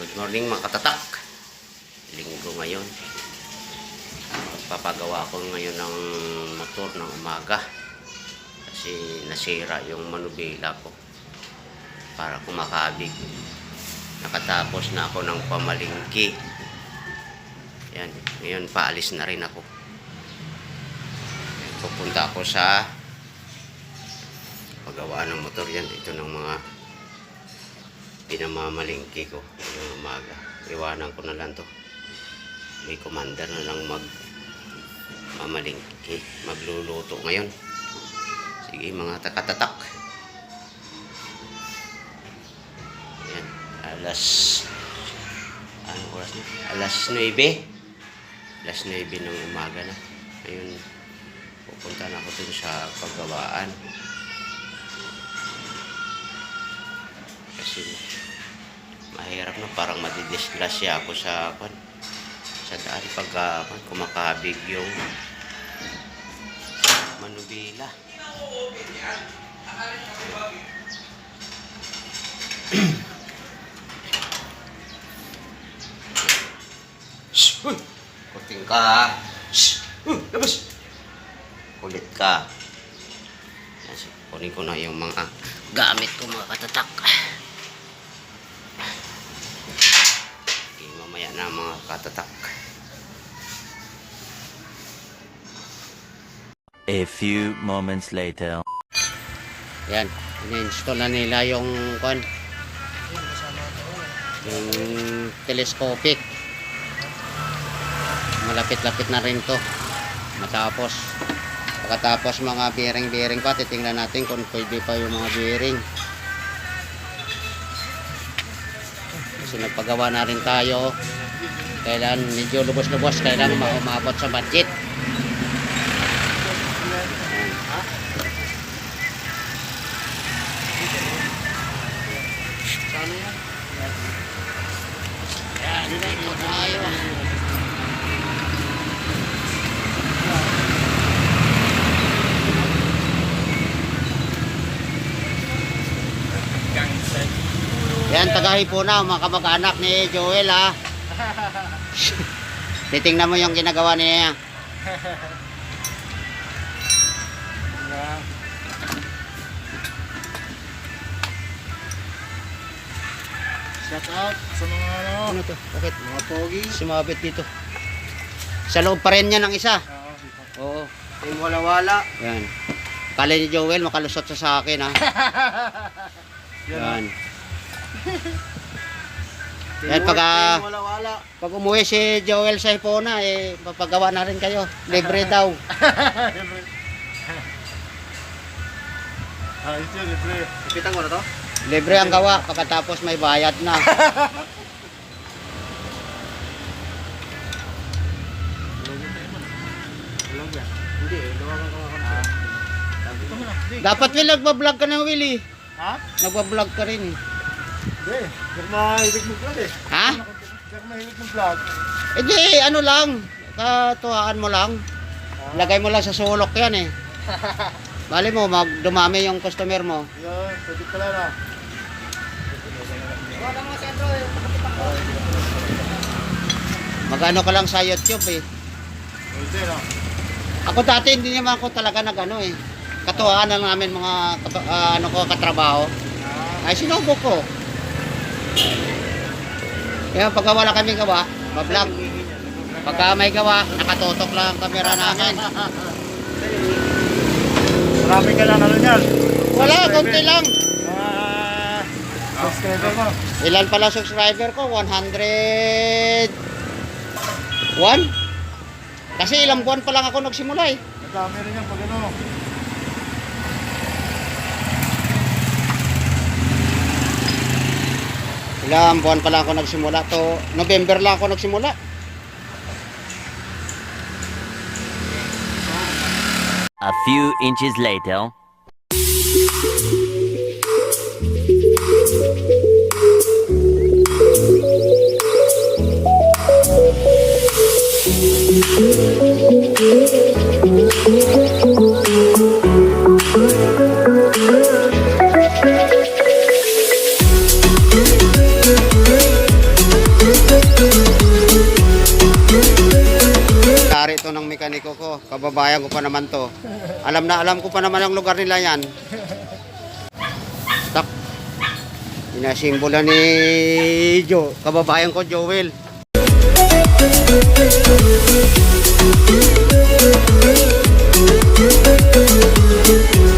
Good morning mga katatak. Linggo ngayon. Papagawa ko ngayon ng motor ng umaga. Kasi nasira yung manubela ko. Para kumakabig. Nakatapos na ako ng pamalingki. Yan. Ngayon paalis na rin ako. Pupunta ako sa paggawa ng motor yan. Ito ng mga pinamamalingki ko ngayong umaga. Iwanan ko na lang to. May commander na lang mag mamalingki. Magluluto ngayon. Sige mga takatatak. Ayan. Alas ano oras na? Alas 9. Alas 9 ng umaga na. Ngayon pupunta na ako dun sa paggawaan. Kasi mahirap na parang madidisgrasya ako sa kwan sa daan pag kwan, kumakabig yung manubila. Shh! Uy! Kuting ka ha? Shh! Uy! Labas! Kulit ka. Kunin ko na yung mga gamit ko mga katatak. Okay, mamaya na mga katatak. A few moments later. Yan, in-install na nila yung kon yung telescopic. Malapit-lapit na rin to. Matapos. Pagkatapos mga bearing-bearing pa, titingnan natin kung pwede pa yung mga bearing. Kasi nagpagawa na rin tayo. Kailan medyo lubos-lubos, kailan ma- umabot sa budget. Yan, tayo. Yan, taga-Hipuna, mga kamag-anak ni Joel ha. Titingnan mo yung ginagawa niya. Shout out sa mga ano, Ano to? Bakit? mga pogi. Sumabit dito. Sa loob pa rin niya ng isa. Oo. Oo. Yung wala-wala. Yan. Kala ni Joel, makalusot sa sa akin ha. Yan. Yan, pag, ah. Pag umuwi si Joel sa Hipona, eh, papagawa na rin kayo. Libre daw. Ah, ito libre. Ipitan ko na to? Libre ang gawa, pagkatapos may bayad na. Yan. Hindi eh, lawagan ko na. Hindi. Dapat Will, nagbablog ka na Will eh. Ha? Nagbablog ka rin eh. Hindi. Huwag mahilig mo vlog eh. Ha? Huwag mahilig mo vlog. Eh di, ano lang, katuhaan mo lang. Lagay mo lang sa sulok yan eh. Bali mo, mag dumami yung customer mo. Yan, pwede pala na. Magano ka lang sa YouTube eh. Pwede na. Ako dati hindi naman ako talaga nagano eh. Katuhaan na namin mga ah, ano ko katrabaho. Ah, Ay sinubo ko. Kaya pagka wala kami gawa, bablog. Pagka may gawa, nakatutok lang ang kamera namin. Marami ka lang ano yan. Wala, konti lang. Mga subscriber mo. Ilan pala subscriber ko? 100... 1? Kasi ilang buwan pa lang ako nagsimula eh. Madami rin yan pag ano. Ilang buwan pa lang ako nagsimula to. November lang ako nagsimula. A few inches later. Thank you. Kababayan ko pa naman to. Alam na alam ko pa naman ang lugar nila yan. Tak. Inasimbola ni Jo. Kababayan ko, Joel. Focus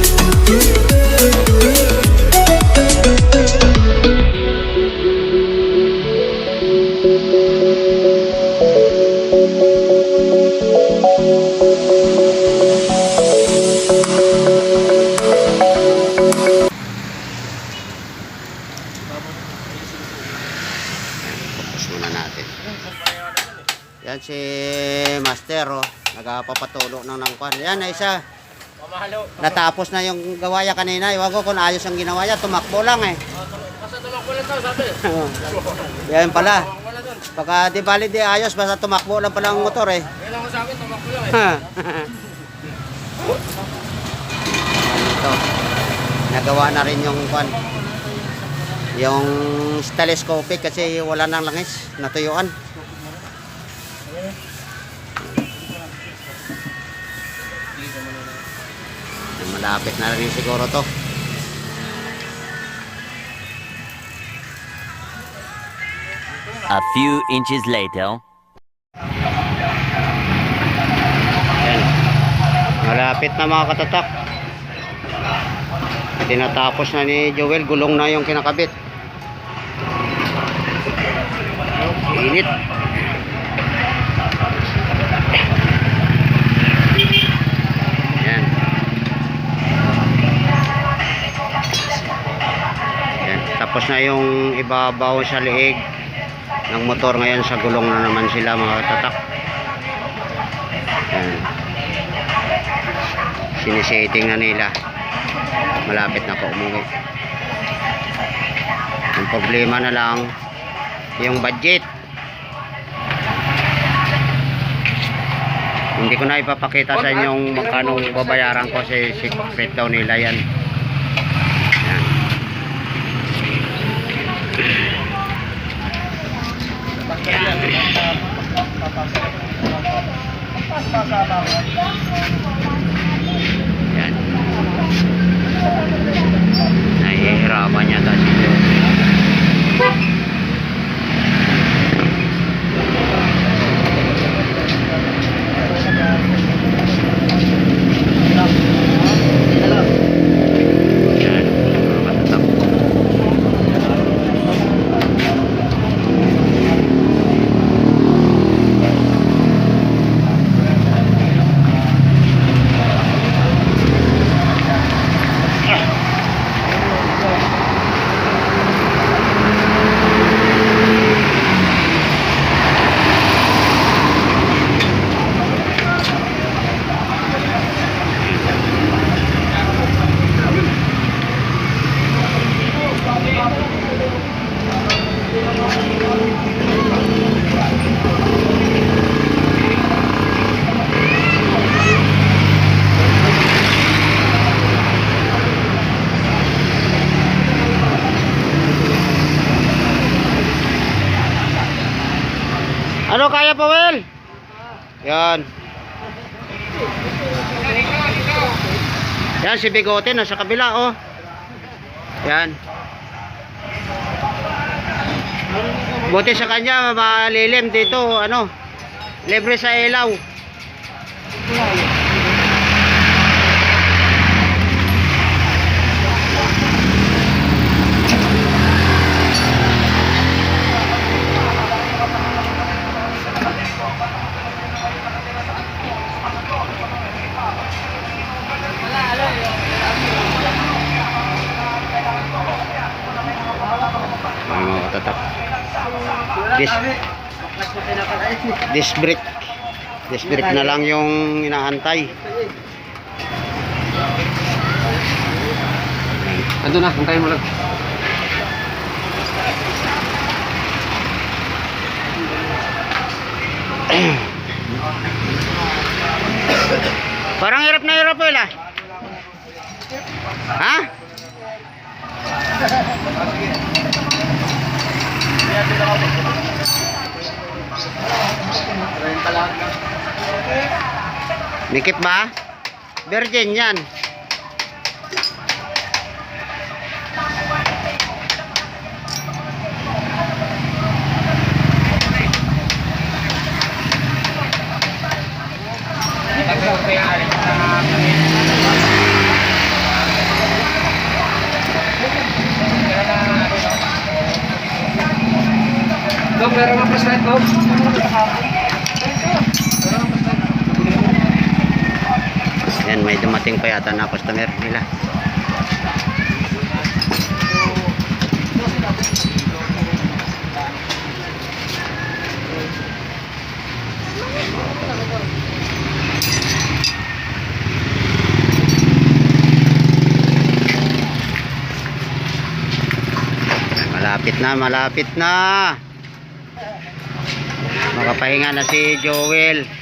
Yan si Master, oh. Nagpapatulo ng nangkwan. Yan, isa. Natapos na yung gawaya kanina. Iwan ko kung ayos ang ginawa niya. Tumakbo lang eh. Basta tumakbo lang daw, sabi. Yan pala. Baka di bali di ayos. Basta tumakbo lang pala ang motor eh. Yan lang ang sabi, tumakbo lang eh. Ito. Nagawa na rin yung kwan. Yung telescopic kasi wala nang langis. Natuyuan. Malapit na rin siguro to. A few inches later. Yan. Malapit na mga katatak. Tinatapos na ni Joel. Gulong na yung kinakabit. Init. Tapos na yung ibabaw sa liig ng motor ngayon sa gulong na naman sila mga katatak. Yan. Sinisetting na nila. Malapit na po umuwi. Ang problema na lang, yung budget. Hindi ko na ipapakita sa inyong magkano babayaran ko sa secret daw nila. Yan. Yan. Nahihirapan yata si Joe. Yan. mga katatak. Ano kaya pa, Wel? Yan. Yan, si Bigote nasa kabila, oh. Yan. Buti sa kanya, malilim dito, ano, libre sa ilaw. Dis, disc brake. Disc brake na lang yung inaantay. Ando na, hintayin mo lang. Parang hirap na hirap wala. Ha? Nikip ba? Virgin yan. Dok, meron ka flashlight, Dok? Yan, may dumating pa yata na customer nila. Malapit na, malapit na. Makapahinga na si Joel.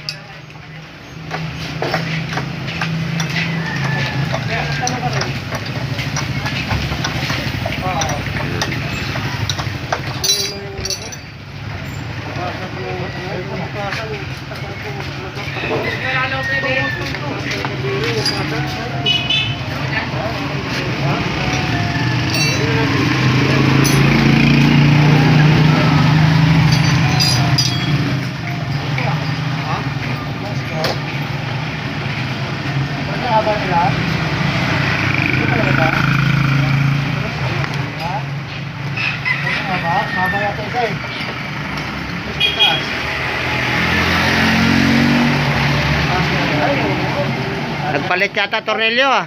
Nagpalit yata tornilyo ah.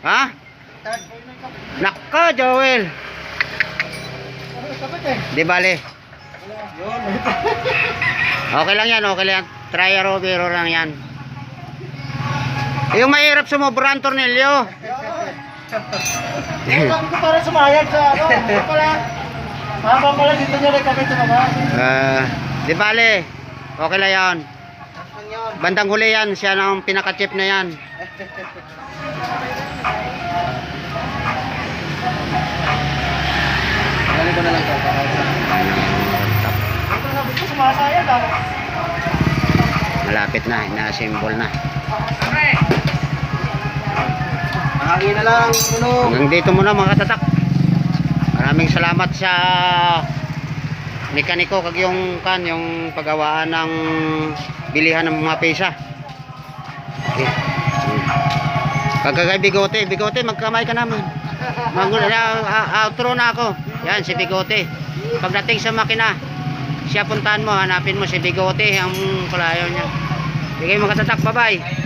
Ha? Nako, Joel. Di bale. Okay lang yan, okay lang. Try a biro lang yan. Yung mahirap sumobra ang tornilyo. Alam ko para sumayag sa ano, pala. Mama pala dito niya rin kami tumama. Ah, di bale. Okay lang yan. Yun. Bandang huli yan, siya ang pinaka-chip na yan. Galing ko na lang to. Ito ah. Malapit na, na-assemble na. Mahangin na lang, ano. Hanggang dito muna mga katatak. Maraming salamat sa mekaniko kag yung kan yung paggawaan ng bilihan ng mga pesa. Okay. Kagagay bigote, bigote magkamay ka naman. Mag outro na ako. Yan si bigote. Pagdating sa makina, siya puntahan mo, hanapin mo si bigote ang kulayo niya. Sige mga katatak, bye-bye.